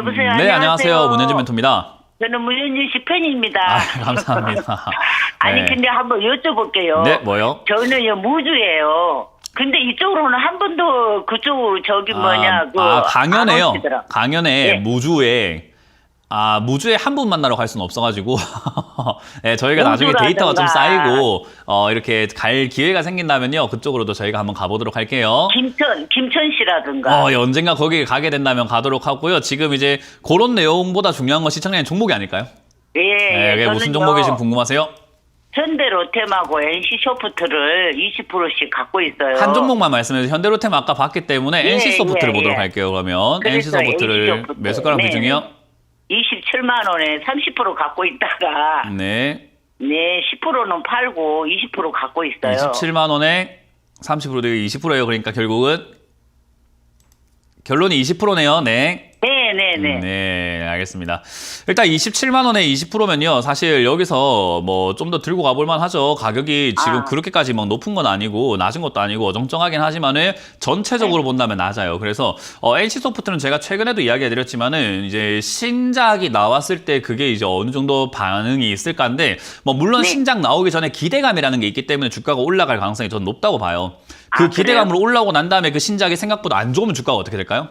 여보세요. 네, 안녕하세요. 문현진 멘토입니다. 저는 문현진 씨 팬입니다. 아, 감사합니다. 아니 네. 근데 한번 여쭤볼게요. 네, 뭐요? 저는요 무주예요. 근데 이쪽으로는 한 번도 그쪽 저기 뭐냐 그 아, 강연에요. 안 오시더라. 강연에 예. 무주에 아 무주에 한 분 만나러 갈 수는 없어가지고 네, 저희가 나중에. 데이터가 좀 쌓이고 어, 이렇게 갈 기회가 생긴다면요 그쪽으로도 저희가 한번 가보도록 할게요. 김천 김천 씨라든가. 어, 예, 언젠가 거기 가게 된다면 가도록 하고요. 지금 이제 그런 내용보다 중요한 건 시청자의 종목이 아닐까요? 예. 네, 무슨 종목이 지금 궁금하세요? 현대 로템하고 NC 소프트를 20%씩 갖고 있어요. 한 종목만 말씀해 주세요. 현대로템 아까 봤기 때문에 예, NC 소프트를 예, 보도록 예. 할게요. 그러면 그래서 NC 소프트를 NC 소프트. 매수가랑 네, 비중이요? 27만 원에 30% 갖고 있다가 네. 네 10%는 팔고 20% 갖고 있어요. 27만 원에 30% 되고 20%예요. 그러니까 결국은 결론이 20%네요. 네. 네 네네. 네, 알겠습니다. 일단 27만 원에 20%면요. 사실 여기서 뭐 좀 더 들고 가볼 만하죠. 가격이 지금 아. 그렇게까지 막 높은 건 아니고 낮은 것도 아니고 어정쩡하긴 하지만은 네. 전체적으로 본다면 낮아요. 그래서 어, NC 소프트는 제가 최근에도 이야기해드렸지만은 이제 신작이 나왔을 때 그게 이제 어느 정도 반응이 있을까인데 뭐 물론 네. 신작 나오기 전에 기대감이라는 게 있기 때문에 주가가 올라갈 가능성이 전 높다고 봐요. 그 아? 기대감으로 올라오고 난 다음에 그 신작이 생각보다 안 좋으면 주가가 어떻게 될까요?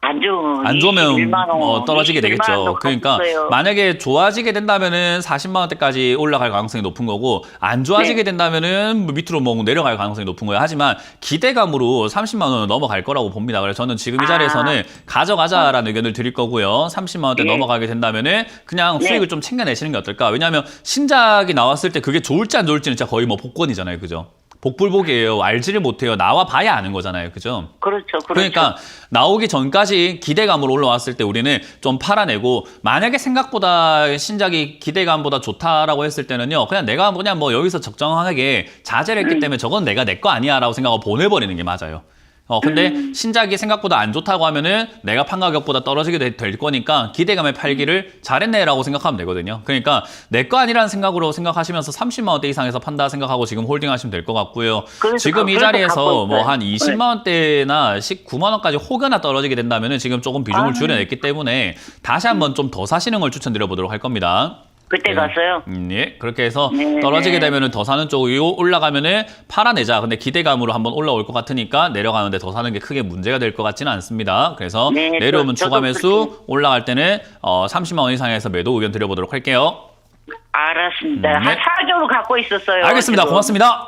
안 좋으면 안 좋으면 21만 원, 어, 떨어지게 21만 되겠죠. 그러니까 갔었어요. 만약에 좋아지게 된다면은 40만 원대까지 올라갈 가능성이 높은 거고 안 좋아지게 네. 된다면은 뭐 밑으로 뭐 내려갈 가능성이 높은 거예요. 하지만 기대감으로 30만 원은 넘어갈 거라고 봅니다. 그래서 저는 지금 이 아. 자리에서는 가져가자라는 의견을 드릴 거고요. 30만 원대 네. 넘어가게 된다면은 그냥 네. 수익을 좀 챙겨내시는 게 어떨까? 왜냐하면 신작이 나왔을 때 그게 좋을지 안 좋을지는 진짜 거의 뭐 복권이잖아요. 그죠? 복불복이에요. 알지를 못해요. 나와 봐야 아는 거잖아요. 그죠? 그렇죠, 그렇죠. 그러니까 나오기 전까지 기대감으로 올라왔을 때 우리는 좀 팔아내고 만약에 생각보다 신작이 기대감보다 좋다라고 했을 때는요 그냥 내가 그냥 뭐 여기서 적정하게 자제를 음. 했기 때문에 저건 내가 내 거 아니야라고 생각하고 보내버리는 게 맞아요. 어 근데 음. 신작이 생각보다 안 좋다고 하면은 내가 판 가격보다 떨어지게 될, 될 거니까 기대감에 팔기를 잘했네라고 생각하면 되거든요. 그러니까 내 거 아니라는 생각으로 생각하시면서 30만 원대 이상에서 판다 생각하고 지금 홀딩하시면 될 것 같고요. 그래서 지금 이 자리에서 뭐. 한 20만 원대나 19만 원까지 혹여나 떨어지게 된다면은 지금 조금 비중을 아. 줄여냈기 때문에 다시 한번 좀 더 사시는 걸 추천드려 보도록 할 겁니다. 그때 네. 가서요. 음, 예. 그렇게 해서 네. 떨어지게 되면은 더 사는 쪽이고 올라가면은 팔아내자. 근데 기대감으로 한번 올라올 것 같으니까 내려가는데 더 사는 게 크게 문제가 될 것 같지는 않습니다. 그래서 네, 내려오면 저- 추가 저도 매수, 올라갈 때는 어, 30만 원 이상에서 매도 의견 드려보도록 할게요. 알았습니다. 네. 한 4개월 갖고 있었어요. 알겠습니다. 지금. 고맙습니다.